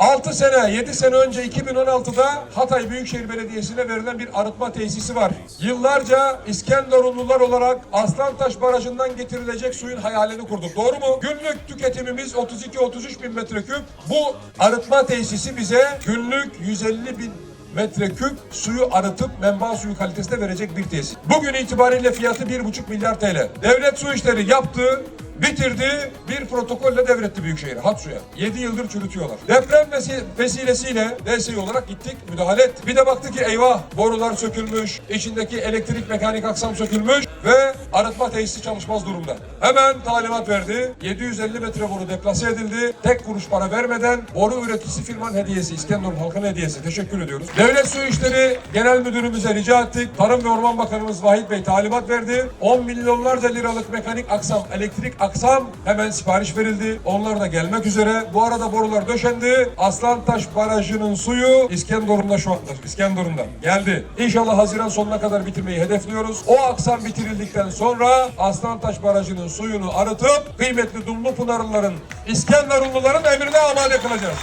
6 sene, 7 sene önce 2016'da Hatay Büyükşehir Belediyesi'ne verilen bir arıtma tesisi var. Yıllarca İskenderunlular olarak Aslantaş Barajı'ndan getirilecek suyun hayalini kurduk. Doğru mu? Günlük tüketimimiz 32-33 bin metreküp. Bu arıtma tesisi bize günlük 150 bin metreküp suyu arıtıp menba suyu kalitesinde verecek bir tesis. Bugün itibariyle fiyatı 1,5 milyar TL. Devlet su işleri yaptı, bitirdi, bir protokolle devretti Büyükşehir Hatsu'ya. 7 yıldır çürütüyorlar. Deprem vesi- vesilesiyle DSİ olarak gittik, müdahale ettik. Bir de baktık ki eyvah borular sökülmüş, içindeki elektrik mekanik aksam sökülmüş ve arıtma tesisi çalışmaz durumda. Hemen talimat verdi. 750 metre boru deplase edildi. Tek kuruş para vermeden boru üreticisi firmanın hediyesi, İskenderun halkının hediyesi. Teşekkür ediyoruz. Devlet Su İşleri Genel Müdürümüze rica ettik. Tarım ve Orman Bakanımız Vahit Bey talimat verdi. 10 milyonlarca liralık mekanik aksam, elektrik aksam hemen sipariş verildi. Onlar da gelmek üzere. Bu arada borular döşendi. Aslantaş Barajı'nın suyu İskenderun'da şu anda. İskenderun'da geldi. İnşallah Haziran sonuna kadar bitirmeyi hedefliyoruz. O aksam bitirildikten sonra Aslantaş Barajı'nın suyunu arıtıp kıymetli Dumlu Pınarlıların, İskenderunluların emrine amale kılacağız.